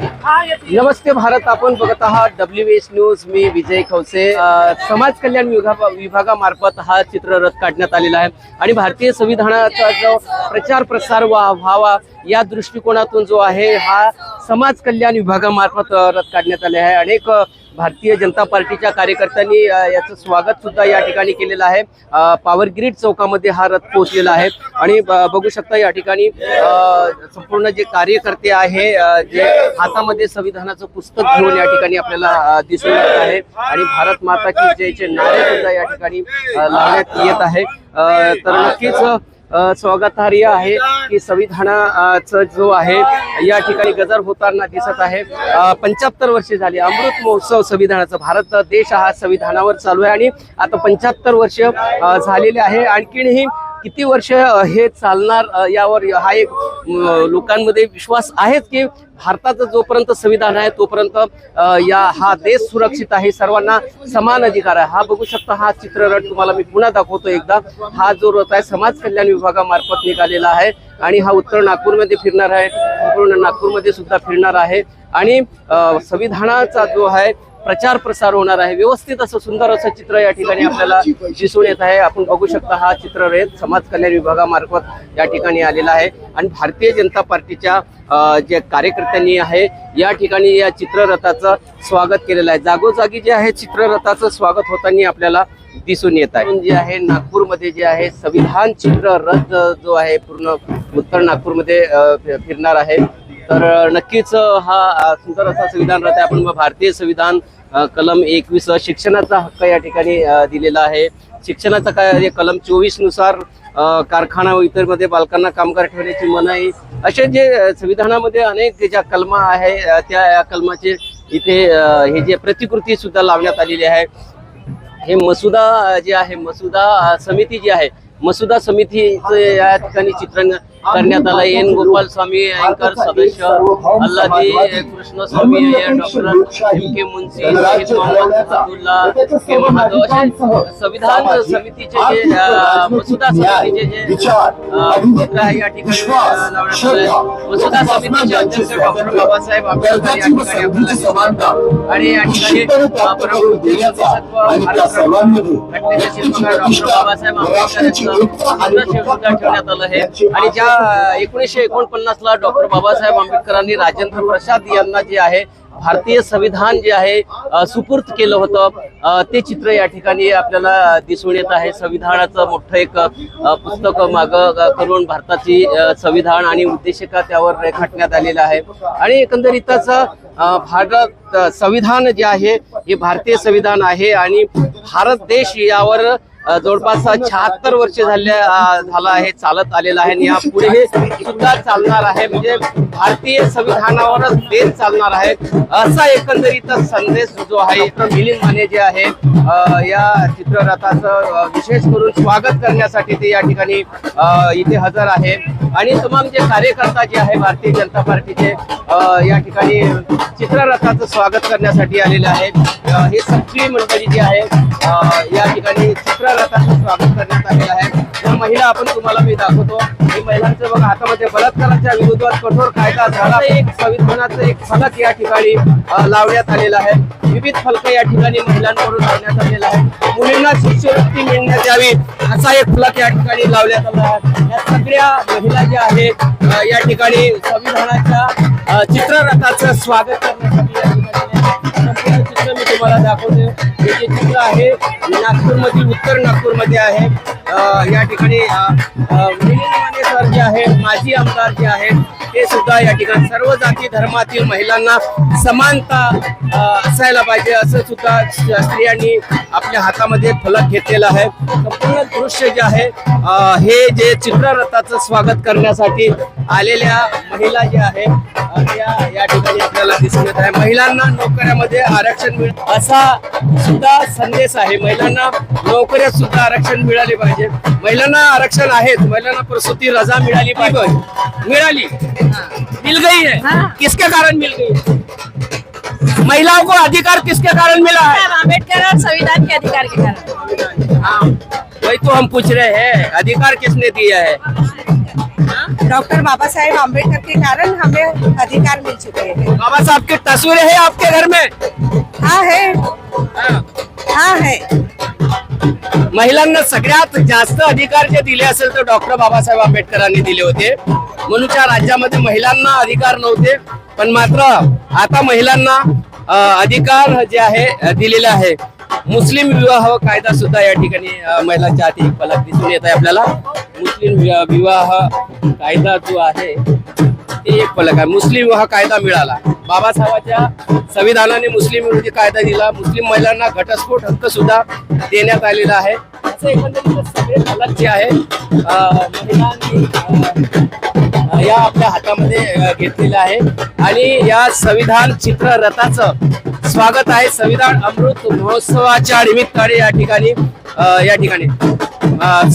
नमस्ते भारत आपण बघत आहात डब्ल्यू एच न्यूज मी विजय खवसे. समाज कल्याण विभागा विभागामार्फत हा चित्ररथ काढण्यात आलेला आहे. आणि भारतीय संविधानाचा जो प्रचार प्रसार व्हा- व्हावा या दृष्टिकोनातून जो आहे हा समाज कल्याण विभागामार्फत रथ काढण्यात आले आहे. अनेक भारतीय जनता पार्टीच्या कार्यकर्त्यांनी याचं स्वागत सुद्धा या ठिकाणी केलेलं आहे. पॉवर ग्रीड चौकामध्ये हा रथ पोहोचलेला आहे. आणि ब- बघू शकता या ठिकाणी संपूर्ण जे कार्यकर्ते आहे जे हातामध्ये संविधानाचं पुस्तक घेऊन या ठिकाणी आपल्याला दिसून येत आहे. आणि भारत माता की जयचे नारे सुद्धा या ठिकाणी लावण्यात येत आहे. तर नक्कीच स्वागतार्ह आहे की संविधानाचा जो आहे या ठिकाणी गजर होताना दिसत आहे. पंच्याहत्तर वर्षे झाली अमृत महोत्सव संविधानाचा भारत देश हा संविधानावर चालू आहे आणि आता पंच्याहत्तर वर्ष झालेले आहे. आणखीनही किती वर्ष हे चालणार यावर हा एक लोकांमध्ये विश्वास आहेच की भारताचं जोपर्यंत संविधान आहे तोपर्यंत या हा देश सुरक्षित आहे सर्वांना समान अधिकार आहे. हा बघू शकता हा चित्ररथ तुम्हाला मी पुन्हा दाखवतो एकदा. हा जो रथ आहे समाज कल्याण विभागामार्फत निघालेला आहे आणि हा उत्तर नागपूरमध्ये फिरणार आहे. संपूर्ण नागपूरमध्ये सुद्धा फिरणार आहे. आणि संविधानाचा जो आहे प्रचार प्रसार होणार आहे. व्यवस्थित असं सुंदर असं चित्र या ठिकाणी आपल्याला दिसून येत आहे. आपण बघू शकता हा चित्ररथ समाज कल्याण विभागामार्फत या ठिकाणी आलेला आहे. आणि भारतीय जनता पार्टीच्या जे कार्यकर्त्यांनी आहे या ठिकाणी या चित्ररथाचं स्वागत केलेलं आहे. जागोजागी जे आहे चित्ररथाचं स्वागत होताना आपल्याला दिसून येत आहे. जे आहे नागपूरमध्ये जे आहे संविधान चित्ररथ जो आहे पूर्ण उत्तर नागपूरमध्ये फिरणार आहे. तर नक्कीच हा सुंदर असा संविधान राहते आपण भारतीय संविधान कलम एकवीस शिक्षणाचा हक्क या ठिकाणी दिलेला आहे. शिक्षणाचा काय कलम चोवीसनुसार कारखाना व इतरमध्ये बालकांना कामगार ठेवण्याची मनाई. असे जे संविधानामध्ये अनेक ज्या कलमा आहे त्या या कलमाचे इथे हे जे प्रतिकृती सुद्धा लावण्यात आलेली आहे. हे मसुदा जे आहे मसुदा समिती जी आहे मसुदा समितीचं या ठिकाणी चित्रण करण्यात आलं. एन गोपाल स्वामी अँकर सदस्य Alladi Krishna Swami doctor M K Munshi शहीद मोहम्मद अब्दुल्ला के महादेव असे संविधान समितीचे जे मसुदा समितीचे जे चित्र आहे या ठिकाणी मसुदा समितीचे अध्यक्ष डॉक्टर बाबासाहेब आंबेडकर या ठिकाणी आपल्याला दिसतात. आणि या ठिकाणी घटनेचे शिल्पकार डॉक्टर बाबासाहेब आंबेडकर यांचं ठेवण्यात आलं आहे. आणि ज्या एकोणीसशे एकोणपन्नास ला डॉक्टर बाबासाहेब आंबेडकरांनी राजेंद्र प्रसाद यांना जे आहे भारतीय संविधान जे आहे सुपूर्त केलं होतं. ते चित्र या ठिकाणी आपल्याला दिसून येत आहे. संविधानाचं मोठं एक पुस्तक माग करून भारताची संविधान आणि उद्देशिका त्यावर रेखाटण्यात आलेलं आहे. आणि एकंदरीतच भारत संविधान जे आहे हे भारतीय संविधान आहे आणि भारत देश यावर जवळपास शहात्तर वर्ष झाले झालं आहे चालत आलेलं आहे आणि या पुढे हे सुद्धा चालणार आहे. म्हणजे भारतीय संविधानावरच देश चालणार आहे. असा एकंदरीत संदेश जो आहे तो मिलिंद माने जे आहे या चित्ररथाचं विशेष करून स्वागत करण्यासाठी ते या ठिकाणी इथे हजर आहे. आणि तमाम जे कार्यकर्ता जे आहे भारतीय जनता पार्टीचे या ठिकाणी चित्ररथाचं स्वागत करण्यासाठी आलेले आहेत. हे सगळी मंडळी जी आहे या ठिकाणी चित्र चित्ररथाचं स्वागत करण्यात आलेलं आहे. या महिला आपण तुम्हाला मी दाखवतो. हे महिलांचं बघा हातामध्ये बलात्काराच्या विरोधात कठोर कायदा झाला. एक संविधानाचं एक फलक या ठिकाणी लावण्यात आलेला आहे. विविध फलक या ठिकाणी महिलांकडून लावण्यात आलेला आहे. मुलींना शिष्यवृत्ती मिळण्यात यावी असा एक फलक या ठिकाणी लावण्यात आला आहे. या सगळ्या महिला ज्या आहेत या ठिकाणी संविधानाच्या चित्ररथाचं स्वागत करण्यासाठी या ठिकाणी चित्र मी तुम्हाला दाखवतो. हे जे चित्र आहे. नागपूरमधील उत्तर नागपूरमध्ये आहे. या ठिकाणी मिलिंद माने सर जे आहे माजी आमदार जे आहेत ते सुद्धा या ठिकाणी सर्व जाती धर्मातील महिलांना समानता असायला पाहिजे असं सुद्धा स्त्रियांनी आपल्या हातामध्ये फलक घेतलेला आहे. संपूर्ण दृश्य जे आहे हे जे चित्ररथाचं स्वागत करण्यासाठी आलेल्या महिला ज्या आहेत त्या या ठिकाणी आपल्याला दिसून येत आहे. महिलांना नोकऱ्यामध्ये आरक्षण मिळ असा सुद्धा संदेश आहे. महिलांना नोकऱ्यात सुद्धा आरक्षण मिळाले पाहिजे. महिलांना आरक्षण आहेच महिलांना प्रसूती रजा मिळाली पाहिजे. मिळाली. मिल गई है. किसके कारण मिल गई महिलाओं को अधिकार किसके कारण मिला है? अम्बेडकर और संविधान के अधिकार के कारण। हाँ वही तो हम पूछ रहे हैं अधिकार किसने दिया है? डॉक्टर बाबा साहेब आम्बेडकर के कारण हमें अधिकार मिल चुके हैं। बाबा साहब की तस्वीरें है आपके घर में? हाँ है। हाँ। है महिलांना सगळ्यात जास्त अधिकार जे दिले असेल तर डॉक्टर बाबासाहेब आंबेडकरांनी दिले होते. म्हणूनच्या राज्यामध्ये महिलांना अधिकार नव्हते पण मात्र आता महिलांना अधिकार जे आहे दिलेला आहे. मुस्लिम विवाह कायदा सुद्धा या ठिकाणी महिलांच्या हाती एक फलक दिसून येत आहे आपल्याला. मुस्लिम विवाह कायदा जो आहे ते एक फलक आहे. मुस्लिम विवाह कायदा मिळाला. बाबासाहेबांच्या संविधानाने मुस्लिम विरोधी कायदा दिला. मुस्लिम महिलांना घटस्फोट हक्क सुद्धा देण्यात आलेला आहे. असं एकंदरीत सगळे फलक जे आहे महिलांनी या आपल्या हातामध्ये घेतलेलं आहे. आणि या संविधान चित्र रथाचं स्वागत आहे. संविधान अमृत महोत्सवाच्या निमित्ताने या ठिकाणी या ठिकाणी.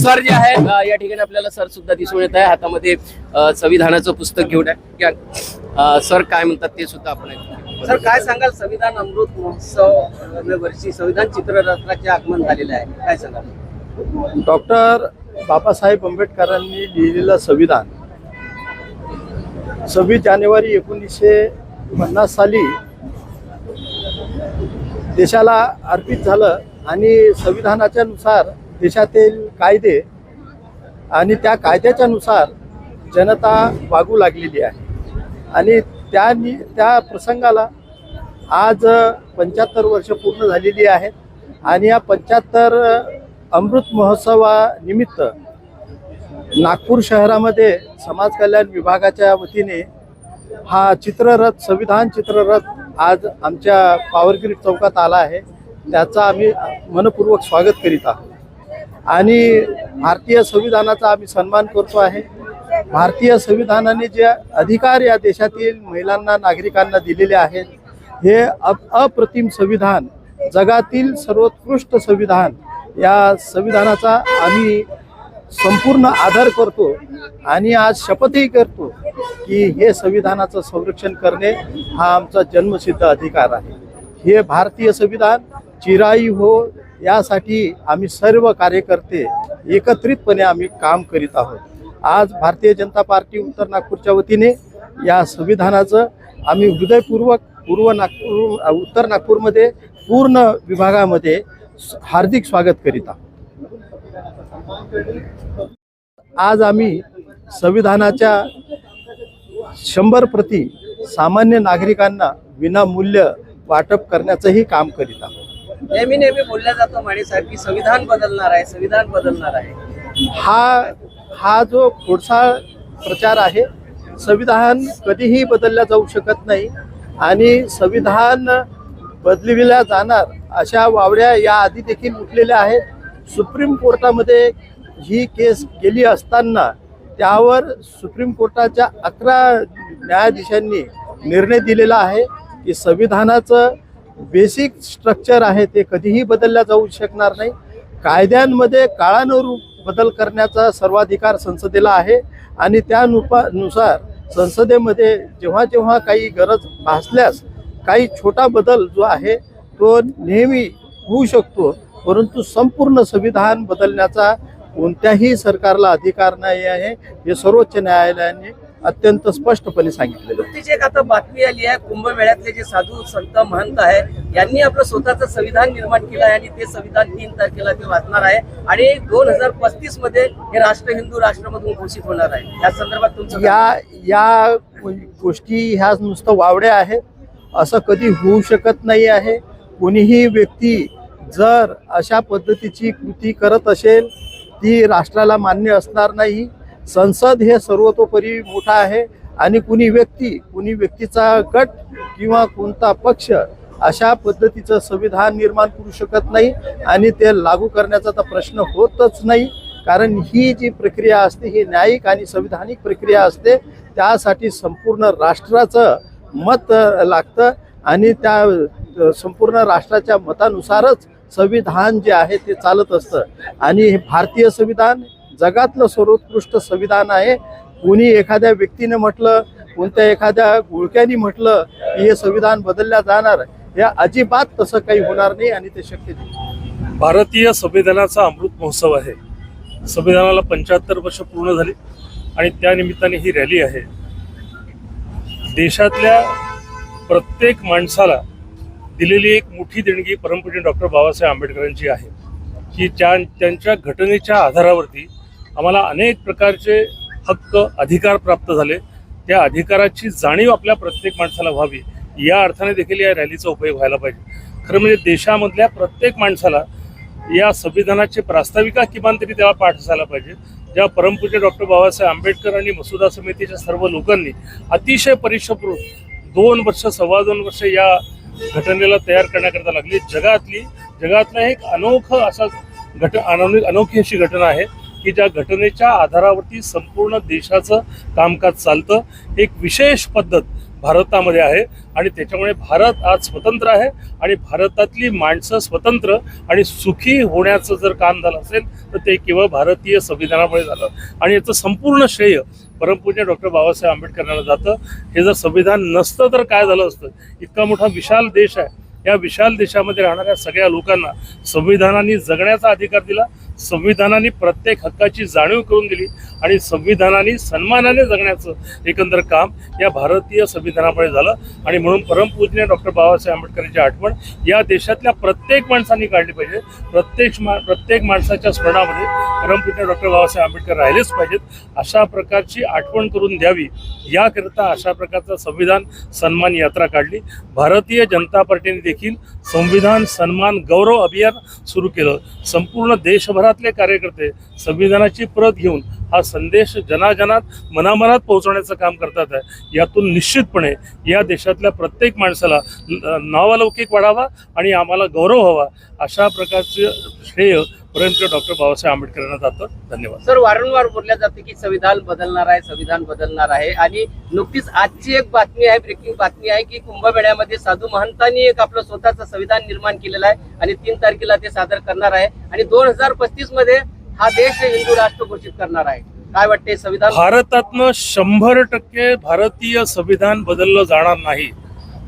सर जे आहे या ठिकाणी आपल्याला सर सुद्धा दिसून येत आहे. हातामध्ये संविधानाचं पुस्तक घेऊन आहे सर काय म्हणतात ते सुद्धा आपण. सर काय सांगाल? संविधान अमृत महोत्सव वर्षी संविधान चित्ररथाचे आगमन झालेलं आहे. काय सांगाल? डॉक्टर बाबासाहेब आंबेडकरांनी लिहिलेलं संविधान सव्वीस जानेवारी एकोणीसशे पन्नास साली देशाला अर्पित झालं आणि संविधानाच्या नुसार देशातील कायदे आणि त्या कायद्याच्या नुसार जनता वागू लागलेली आहे. आणि त्या त्या प्रसंगाला आज पंच्याहत्तर वर्ष पूर्ण झालेली आहेत आणि या पंच्याहत्तर अमृत महोत्सवानिमित्त नागपूर शहरामध्ये समाज कल्याण विभागाच्या वतीने हा चित्ररथ संविधान चित्ररथ आज आमच्या पावरग्रीड चौकात आला आहे. त्याचा आम्ही मनपूर्वक स्वागत करीत आहोत. आणि भारतीय संविधानाचा आम्ही सन्मान करतो आहे. भारतीय संविधानाने जे अधिकार या देशातील महिलांना नागरिकांना दिलेले आहेत हे अप अप्रतिम संविधान जगातील सर्वोत्कृष्ट संविधान या संविधानाचा आम्ही संपूर्ण आदर करतो आणि आज शपथही करतो की हे संविधानाचं संरक्षण करणे हा आमचा जन्मसिद्ध अधिकार आहे. हे भारतीय संविधान चिराई हो यासाठी आम्ही सर्व कार्यकर्ते एकत्रितपणे आम्ही काम करीत आहोत. आज भारतीय जनता पार्टी उत्तर नागपूरच्या वतीने या संविधानाचं आम्ही हृदयपूर्वक पूर्व नागपूर उत्तर नागपूरमध्ये पूर्ण विभागामध्ये हार्दिक स्वागत करीत आहोत. आज आम्ही संविधानाच्या शंभर प्रती सामान्य नागरिकांना विनामूल्य वाटप करण्याचंही काम करीत आहोत. नेहमी नेहमी बोलल्या जातो माने साहेब की संविधान बदलणार आहे संविधान बदलणार आहे. हा हा जो खोडसाळ प्रचार आहे संविधान कधीही बदलल्या जाऊ शकत नाही आणि संविधान बदलविल्या जाणार अशा वावड्या या आधी देखील उठलेल्या आहेत. सुप्रीम कोर्टामध्ये ही केस गेली असताना त्यावर सुप्रीम कोर्टाच्या अकरा न्यायाधीशांनी निर्णय दिलेला आहे की संविधानाचं बेसिक स्ट्रक्चर आहे ते कधीही बदलल्या जाऊ शकणार नाही. कायद्यांमध्ये काळानुरूप बदल करण्याचा सर्वाधिकार संसदेला आहे आणि त्यानुपा नुसार संसदेमध्ये जेव्हा जेव्हा काही गरज भासल्यास काही छोटा बदल जो आहे तो नेहमी होऊ शकतो. परंतु संपूर्ण संविधान बदलण्याचा कोणत्याही सरकारला अधिकार नाही आहे. हे सर्वोच्च न्यायालयाने अत्यंत स्पष्टपणे सांगितलेलं आहे. नुकतीच एक आता बातमी आली आहे कुंभमेळ्यातले जे साधू संत महंत आहे यांनी आपलं स्वतःचं संविधान निर्माण केलं आहे आणि ते संविधान तीन तारखेला ते वाचणार आहे. आणि दोन हजार पस्तीसमध्ये हे राष्ट्र हिंदू राष्ट्रामधून घोषित होणार आहे. या संदर्भात तुमचं या या गोष्टी ह्या नुसतं वावड्या आहेत असं कधी होऊ शकत नाही आहे. कोणीही व्यक्ती जर अशा पद्धतीची कृती करत असेल ती राष्ट्राला मान्य असणार नाही. संसद हे सर्वतोपरी मोठा आहे आणि कुणी व्यक्ती कुणी व्यक्तीचा गट किंवा कोणता पक्ष अशा पद्धतीचं संविधान निर्माण करू शकत नाही आणि ते लागू करण्याचा तर प्रश्न होतच नाही. कारण ही जी प्रक्रिया असते ही न्यायिक आणि संविधानिक प्रक्रिया असते त्यासाठी संपूर्ण राष्ट्राचं मत लागतं आणि त्या संपूर्ण राष्ट्राच्या मतानुसारच संविधान जे आहे ते चालत असतं. आणि हे भारतीय संविधान जगातलं सर्वोत्कृष्ट संविधान आहे. कोणी एखाद्या व्यक्तीने म्हटलं कोणत्या एखाद्या गुळक्यानी म्हटलं की हे संविधान बदलल्या जाणार हे अजिबात तसं काही होणार नाही आणि ते शक्य नाही. भारतीय संविधानाचा अमृत महोत्सव आहे. संविधानाला पंच्याहत्तर वर्ष पूर्ण झाली आणि त्यानिमित्ताने ही रॅली आहे. देशातल्या प्रत्येक माणसाला दिलेली एक मोठी देणगी परमपूज्य डॉक्टर बाबासाहेब आंबेडकरांची आहे. की त्या त्यांच्या घटनेच्या आधारावरती आम्हाला अनेक प्रकारचे हक्क अधिकार प्राप्त झाले. त्या अधिकाराची जाणीव आपल्या प्रत्येक माणसाला व्हावी. या अर्थाने देखील या रॅलीचा उपयोग व्हायला पाहिजे. खरं म्हणजे देशामधल्या प्रत्येक माणसाला या संविधानाची प्रास्ताविका किमान तरी त्याला पाठ असायला पाहिजे. ज्या परमपूज्य डॉक्टर बाबासाहेब आंबेडकर आणि मसुदा समितीच्या सर्व लोकांनी अतिशय परिश्रमपूर्वक दोन वर्ष सव्वा दोन वर्ष या घटनेला तयार करण्याकरता लागली. जगातली जगातला एक अनोखं असा घट अनोखी अनोखी अशी घटना आहे. की ज्या घटनेच्या आधारावरती संपूर्ण देशाचं कामकाज चालतं एक विशेष पद्धत भारतामध्ये आहे आणि त्याच्यामुळे भारत आज स्वतंत्र आहे आणि भारतातली माणसं स्वतंत्र आणि सुखी होण्याचं जर काम झालं असेल तर ते केवळ भारतीय संविधानामुळे झालं. आणि याचं संपूर्ण श्रेय परमपूज्य डॉक्टर बाबासाहेब आंबेडकरांना जातं. हे जर संविधान नसतं तर काय झालं असतं? इतका मोठा विशाल देश आहे. या विशाल देशामध्ये राहणाऱ्या सगळ्या लोकांना संविधानाने जगण्याचा अधिकार दिला. संविधानाने प्रत्येक हक्काची जाणीव करून दिली आणि संविधानाने सन्मानाने जगण्याचं एकंदर काम या भारतीय संविधानामुळे झालं. आणि म्हणून परमपूजनीय डॉक्टर बाबासाहेब आंबेडकरांची आठवण या देशातल्या प्रत्येक माणसांनी काढली पाहिजे. प्रत्येक मा प्रत्येक माणसाच्या स्मरणामध्ये परमपूजनीय डॉक्टर बाबासाहेब आंबेडकर राहिलेच पाहिजेत. अशा प्रकारची आठवण करून द्यावी. याकरिता अशा प्रकारचं संविधान सन्मान यात्रा काढली. भारतीय जनता पार्टीने देखील संविधान सन्मान गौरव अभियान सुरू केलं. संपूर्ण देशभरात संविधानातले कार्यकर्ते संविधानाची प्रत घेऊन हा संदेश जनाजनात मनामनात पोहोचवण्याचं काम करतात आहे. यातून निश्चितपणे या देशातल्या प्रत्येक माणसाला नावालौकिक नावलौकिक वाढावा आणि आम्हाला गौरव हवा अशा प्रकारचे श्रेय परंतु डॉक्टर बाबासाहेब आंबेडकरांना जातं. धन्यवाद. सर वारंवार बोलल्या जाते की संविधान बदलणार आहे संविधान बदलणार आहे. आणि नुकतीच आजची एक बातमी आहे ब्रेकिंग बातमी आहे की कुंभमेळ्यामध्ये साधू महंतांनी एक आपलं स्वतःचं संविधान निर्माण केलेलं आहे आणि तीन तारखेला ते सादर करणार आहे. आणि दोन हजार पस्तीसमध्ये हा देश हिंदू राष्ट्र घोषित करणार आहे. काय वाटते संविधान? भारतातनं शंभर टक्के भारतीय संविधान बदललं जाणार नाही.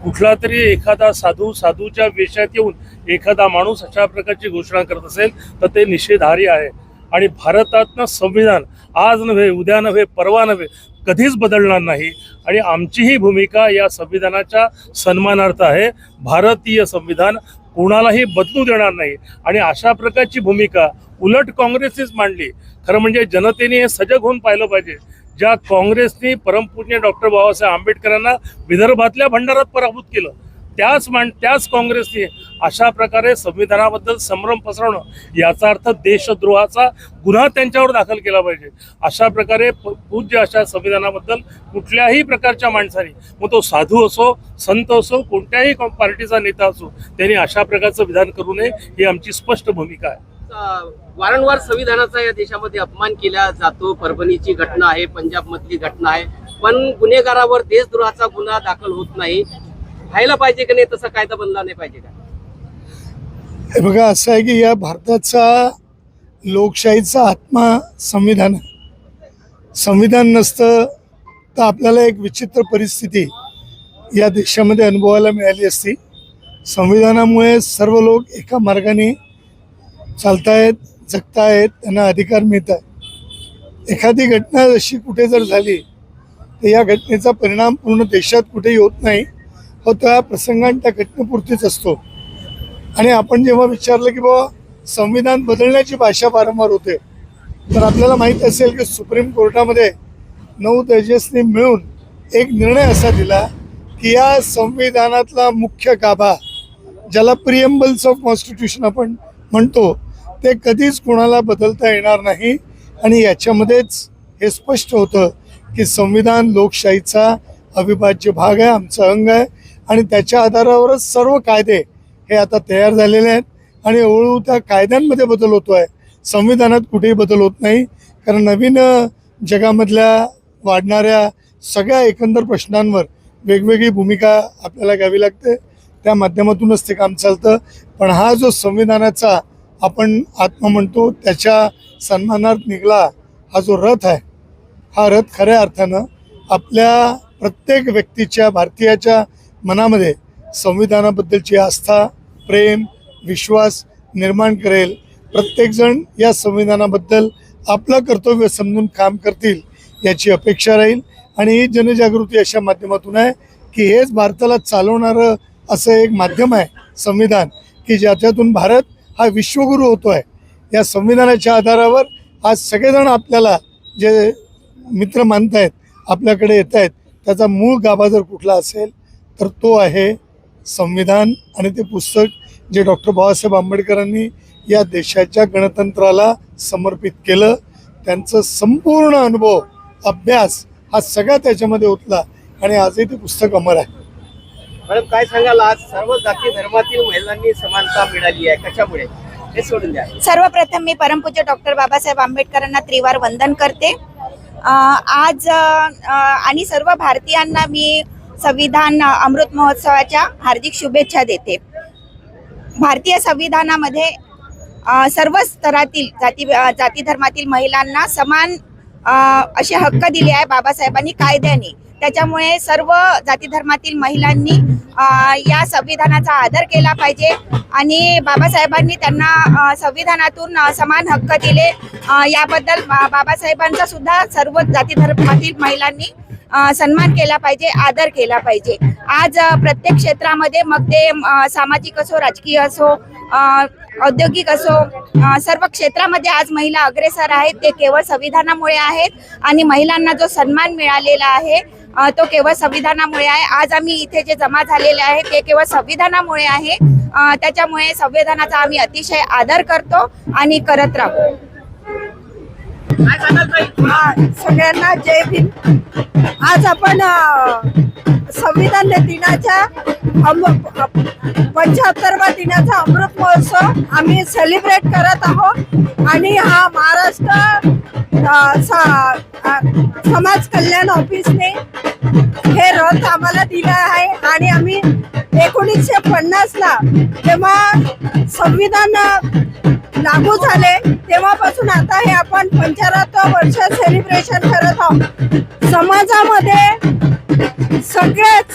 कुठला तरी एखादा साधू साधूच्या वेशात येऊन एखादा माणूस अशा प्रकारची घोषणा करत असेल तर ते निषेधार्य आहे. आणि भारतातनं संविधान आज नव्हे उद्या नव्हे परवा नव्हे कधीच बदलणार नाही. आणि आमचीही भूमिका या संविधानाच्या सन्मानार्थ आहे. भारतीय संविधान कोणालाही बदलू देणार नाही. आणि अशा प्रकारची भूमिका उलट काँग्रेसनेच मांडली. खरं म्हणजे जनतेने हे सजग होऊन पाहिलं पाहिजे. ज्या काँग्रेसने परमपूज्य डॉक्टर बाबासाहेब आंबेडकरांना विदर्भातल्या भंडारात पराभूत केलं त्याच मान त्याच काँग्रेसने अशा प्रकारे संविधानाबद्दल संभ्रम पसरवणं याचा अर्थ देशद्रोहाचा गुन्हा त्यांच्यावर दाखल केला पाहिजे. अशा प्रकारे पूज्य अशा संविधानाबद्दल कुठल्याही प्रकारच्या माणसाने मग तो साधू असो संत असो कोणत्याही कॉ- पार्टीचा नेता असो त्यांनी अशा प्रकारचं विधान करू नये ही आमची स्पष्ट भूमिका आहे. वारंवार संविधानाचा या देशामध्ये अपमान केला जातो. परभणीची घटना आहे पंजाबमधली घटना आहे. पण गुन्हेगारावर देशद्रोहाचा गुन्हा दाखल होत नाही. व्हायला पाहिजे का नाही तसा कायदा बनला नाही पाहिजे का? हे बघा असं आहे की या भारताचा लोकशाहीचा आत्मा संविधान संविधान नसतं तर आपल्याला एक विचित्र परिस्थिती या देशामध्ये अनुभवायला मिळाली असती. संविधानामुळे सर्व लोक एका मार्गाने चालतायत जगतायत त्यांना अधिकार मिळत आहेत एखादी घटना अशी कुठे जर झाली तर या घटनेचा परिणाम पूर्ण देशात कुठेही होत नाही. हो त्या प्रसंगाने त्या घटनेपुरतीच असतो. आणि आपण जेव्हा विचारलं की बाबा संविधान बदलण्याची भाषा वारंवार होते तर आपल्याला माहीत असेल की सुप्रीम कोर्टामध्ये नऊ जजेसनी मिळून एक निर्णय असा दिला की या संविधानातला मुख्य गाभा ज्याला प्रिएम्बल्स ऑफ कॉन्स्टिट्यूशन आपण म्हणतो ते कधीच कोणाला बदलता येणार नाही. आणि याच्यामध्येच हे स्पष्ट होतं की संविधान लोकशाहीचा अविभाज्य भाग आहे आमचा अंग आहे. आणि त्याच्या आधारावरच सर्व कायदे हे आता तयार झालेले आहेत. आणि हळूहळू त्या कायद्यांमध्ये बदल होतो आहे संविधानात कुठेही बदल होत नाही. कारण नवीन जगामधल्या वाढणाऱ्या सगळ्या एकंदर प्रश्नांवर वेगवेगळी भूमिका आपल्याला घ्यावी लागते. त्या माध्यमातूनच ते काम चालतं. पण हा जो संविधानाचा आपण आत्मा म्हणतो त्याच्या सन्मानार्थ निघाला हा जो रथ आहे हा रथ खऱ्या अर्थानं आपल्या प्रत्येक व्यक्तीच्या भारतीयाच्या मनामध्ये संविधानाबद्दलची आस्था प्रेम विश्वास निर्माण करेल. प्रत्येकजण या संविधानाबद्दल आपलं कर्तव्य समजून काम करतील याची अपेक्षा राहील. आणि ही जनजागृती अशा माध्यमातून आहे की हेच भारताला चालवणारं असं एक माध्यम आहे संविधान की ज्याच्यातून भारत हा विश्वगुरू होतो आहे या संविधानाच्या आधारावर आज सगळेजण आपल्याला जे मित्र मानत आहेत आपल्याकडे येत आहेत त्याचा मूळ गाभा जर कुठला असेल तर तो आहे संविधान आणि ते पुस्तक जे डॉक्टर बाबासाहेब आंबेडकरांनी या देशाच्या गणतंत्राला समर्पित केलं. त्यांचं संपूर्ण अनुभव अभ्यास हा सगळा त्याच्यामध्ये होतला आणि आजही ते पुस्तक अमर आहे. मॅडम काय सांगाल? आज सर्व जाती धर्मातील महिलांनी समानता मिळाली आहे. कशामुळे? हे सोडून द्या. सर्वप्रथम मी परमपूज्य डॉक्टर बाबासाहेब आंबेडकरांना त्रिवार वंदन करते. आज आणि सर्व भारतीयांना मी संविधान अमृत महोत्सवाच्या हार्दिक शुभेच्छा देते. भारतीय संविधानामध्ये सर्व स्तरातील जाती जाती धर्मातील महिलांना समान असे हक्क दिले आहे बाबासाहेबांनी कायद्याने. त्याच्यामुळे सर्व जाती धर्मातील महिलांनी या संविधानाचा आदर केला पाहिजे आणि बाबासाहेबांनी त्यांना संविधानातून समान हक्क दिले. याबद्दल बा- बाबासाहेबांचा सुद्धा सर्व जाती धर्मातील महिलांनी सन्मान केला पाहिजे आदर केला पाहिजे. आज प्रत्येक क्षेत्रामध्ये मग ते सामाजिक असो राजकीय असो औद्योगिक असो सर्व क्षेत्रामध्ये आज महिला अग्रेसर आहेत. ते केवळ संविधानामुळे आहेत आणि महिलांना जो सन्मान मिळालेला आहे तो केवळ संविधानामुळे आहे. आज आम्ही इथे जे जमा झालेले आहे ते केवळ संविधानामुळे आहे. त्याच्यामुळे संविधानाचा आम्ही अतिशय आदर करतो आणि करत राहू. काय सांगाल ताई? सगळ्यांना जय भीम. आज आपण अ, संविधान दिनाच्या पंच्याहत्तरवा दिनाचा अमृत महोत्सव आम्ही सेलिब्रेट करत आहोत. आणि हा महाराष्ट्र अ, स- अ, समाज कल्याण ऑफिसने हे रथ आम्हाला दिलं आहे. आणि आम्ही एकोणीसशे पन्नासला जेव्हा संविधान लागू झाले. तेव्हापासून आता हे आपण पंचाहत्तर वर्ष सेलिब्रेशन करत आहोत. समाजामध्ये सगळेच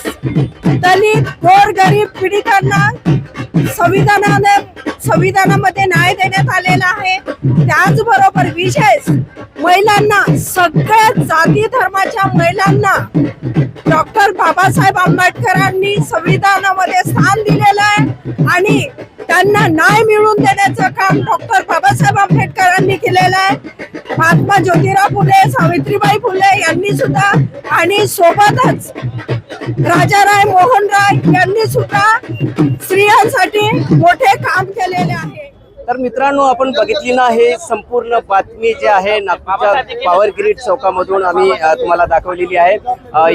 दलित गोरगरीब पीडितांना संविधानाने संविधानामध्ये न्याय देण्यात आलेला आहे. त्याचबरोबर विशेष महिलांना सगळ्या जाती धर्माच्या महिलांना डॉक्टर बाबासाहेब आंबेडकरांनी संविधानामध्ये स्थान दिलेलं आहे. आणि त्यांना न्याय मिळवून देण्याचं काम डॉक्टर बाबासाहेब आंबेडकरांनी केलेलं आहे. महात्मा ज्योतिराव फुले सावित्रीबाई फुले यांनी सुद्धा आणि सोबतच राजाराय मोहन राय यांनी सुद्धा स्त्रियांसाठी मोठे काम केलेले आहे. तर मित्रांनो आपण बघितली ना हे संपूर्ण बातमी जी आहे नागपूरच्या पॉवर ग्रीड चौकामधून आम्ही तुम्हाला दाखवलेली आहे.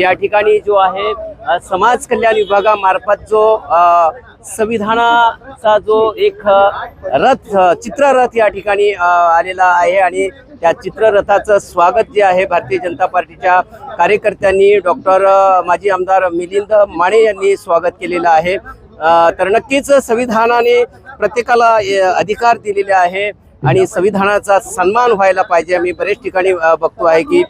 या ठिकाणी जो आहे समाज कल्याण विभागामार्फत जो संविधानाचा जो एक रथ चित्ररथ या ठिकाणी आलेला आहे आणि त्या चित्ररथाचं स्वागत जे आहे भारतीय जनता पार्टीच्या कार्यकर्त्यांनी डॉक्टर माजी आमदार मिलिंद माने यांनी स्वागत केलेलं आहे. तर नक्कीच संविधानाने प्रत्येकाला अधिकार दिलेले आहे. आणि संविधानाचा सन्मान व्हायला पाहिजे. आम्ही बरेच ठिकाणी बघतो आहे की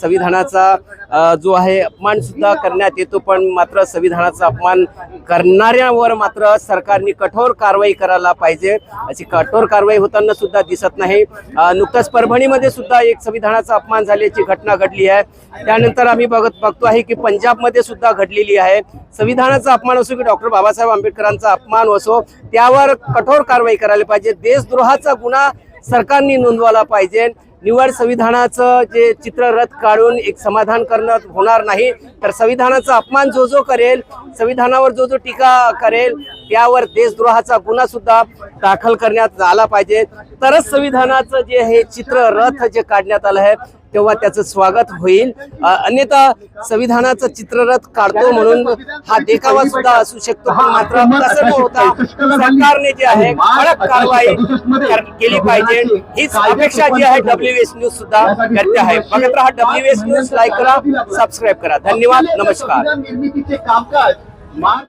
संविधानाचा जो आहे अपमान सुद्धा करण्यात येतो. पण मात्र संविधानाचा अपमान करणाऱ्यावर मात्र सरकारने कठोर कारवाई करायला पाहिजे. अशी कठोर कारवाई होताना सुद्धा दिसत नाही. नुकताच परभणीमध्ये सुद्धा एक संविधानाचा अपमान झाल्याची घटना घडली आहे. त्यानंतर आम्ही बघत बघतो आहे की पंजाबमध्ये सुद्धा घडलेली आहे. संविधानाचा अपमान असो की डॉक्टर बाबासाहेब आंबेडकरांचा अपमान असो त्यावर कठोर कारवाई करायला पाहिजे. देशद्रोहाचा गुन्हा सरकारने नोंदवायला पाहिजे. निवड संविधानाचं जे चित्ररथ काढून एक समाधान करणं होणार नाही तर संविधानाचा अपमान जो जो करेल संविधानावर जो जो टीका करेल त्यावर देशद्रोहाचा गुन्हा सुद्धा दाखल करण्यात आला पाहिजे. तरच संविधानाचं जे हे चित्ररथ जे काढण्यात आलं आहे तेव्हा त्याचं स्वागत होईल अन्यथा संविधानाचं चित्ररथ काढतो म्हणून हा देखावा सुद्धा असू शकतो पण मात्र तसं न होता सरकारने जे आहे कडक कारवाई कर- केली पाहिजे हीच अपेक्षा जी आहे डब्ल्यू एस न्यूज सुद्धा करते आहे बघत राहा डब्ल्यू एस न्यूज लाईक करा सबस्क्राईब करा धन्यवाद नमस्कार